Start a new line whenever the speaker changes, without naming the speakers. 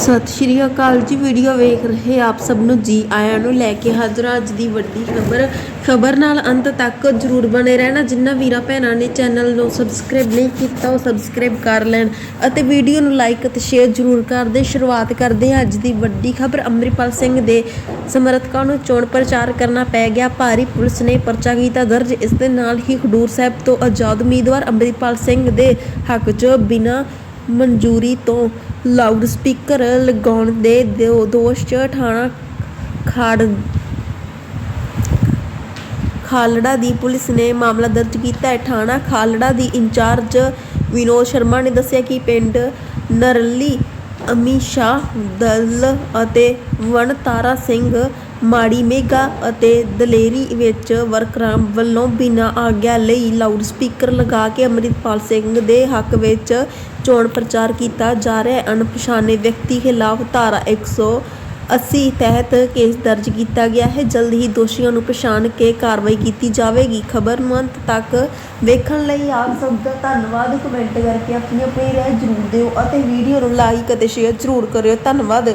ਸਤਿ ਸ਼੍ਰੀ ਅਕਾਲ ਜੀ, ਵੀਡੀਓ ਵੇਖ ਰਹੇ ਆਪ ਸਭ ਨੂੰ ਜੀ ਆਇਆਂ ਨੂੰ ਲੈ ਕੇ ਹਾਜ਼ਰ ਅੱਜ ਦੀ ਵੱਡੀ ਖਬਰ। ਖਬਰ ਨਾਲ ਅੰਤ ਤੱਕ ਜਰੂਰ ਬਣੇ ਰਹਿਣਾ। ਜਿਨ੍ਹਾਂ ਵੀਰਾਂ ਭੈਣਾਂ ਨੇ ਚੈਨਲ ਨੂੰ ਸਬਸਕ੍ਰਾਈਬ ਨਹੀਂ ਕੀਤਾ, ਉਹ ਸਬਸਕ੍ਰਾਈਬ ਕਰ ਲੈਣ ਅਤੇ ਵੀਡੀਓ ਨੂੰ ਲਾਈਕ ਅਤੇ ਸ਼ੇਅਰ ਜਰੂਰ ਕਰਦੇ ਸ਼ੁਰੂਆਤ ਕਰਦੇ ਹਾਂ ਅੱਜ ਦੀ ਵੱਡੀ ਖਬਰ। ਅੰਮ੍ਰਿਤਪਾਲ ਸਿੰਘ ਦੇ ਸਮਰਥਕਾਂ ਨੂੰ ਚੋਣ ਪ੍ਰਚਾਰ ਕਰਨਾ ਪੈ ਗਿਆ। ਭਾਰੀ ਪੁਲਿਸ ਨੇ ਪਰਚਾ ਕੀਤਾ ਦਰਜ। ਇਸ ਦੇ ਨਾਲ ਹੀ ਖਡੂਰ ਸਾਹਿਬ ਤੋਂ ਆਜ਼ਾਦ ਉਮੀਦਵਾਰ ਅੰਮ੍ਰਿਤਪਾਲ ਸਿੰਘ ਦੇ ਹੱਕ 'ਚ ਬਿਨਾਂ ਮਨਜ਼ੂਰੀ ਤੋਂ ਲਾਊਡ ਸਪੀਕਰ ਲਗਾਉਣ ਦੇ ਦੋਸ਼ 'ਚ ਥਾਣਾ ਖਾੜ ਖਾਲੜਾ ਦੀ ਪੁਲਿਸ ਨੇ ਮਾਮਲਾ ਦਰਜ ਕੀਤਾ ਹੈ। ਥਾਣਾ ਖਾਲੜਾ ਦੀ ਇੰਚਾਰਜ ਵਿਨੋਦ ਸ਼ਰਮਾ ਨੇ ਦੱਸਿਆ ਕਿ ਪਿੰਡ ਨਰਲੀ ਅਮੀਸ਼ਾ ਦਲ ਅਤੇ ਵਣਤਾਰਾ ਸਿੰਘ ਮਾੜੀ ਮੇਘਾ ਅਤੇ ਦਲੇਰੀ ਵਿੱਚ ਵਰਕਰਾਂ ਵੱਲੋਂ ਬਿਨਾਂ ਆਗਿਆ ਲਈ ਲਾਊਡ ਸਪੀਕਰ ਲਗਾ ਕੇ ਅੰਮ੍ਰਿਤਪਾਲ ਸਿੰਘ ਦੇ ਹੱਕ ਵਿੱਚ ਚੋਣ ਪ੍ਰਚਾਰ ਕੀਤਾ ਜਾ ਰਿਹਾ ਅਣਪਛਾਣੇ ਵਿਅਕਤੀ ਖਿਲਾਫ ਧਾਰਾ 180 ਤਹਿਤ ਕੇਸ ਦਰਜ ਕੀਤਾ ਗਿਆ ਹੈ। ਜਲਦ ਹੀ ਦੋਸ਼ੀਆਂ ਨੂੰ ਪਛਾਣ ਕੇ ਕਾਰਵਾਈ ਕੀਤੀ ਜਾਵੇਗੀ। ਖਬਰ ਨੂੰ ਅੰਤ ਤੱਕ ਵੇਖਣ ਲਈ ਆਪ ਸਭ ਦਾ ਧੰਨਵਾਦ। ਕਮੈਂਟ ਕਰਕੇ ਆਪਣੀ ਆਪਣੀ ਰਾਏ ਜ਼ਰੂਰ ਦਿਓ ਅਤੇ ਵੀਡੀਓ ਨੂੰ ਲਾਈਕ ਅਤੇ ਸ਼ੇਅਰ ਜ਼ਰੂਰ ਕਰਿਓ। ਧੰਨਵਾਦ।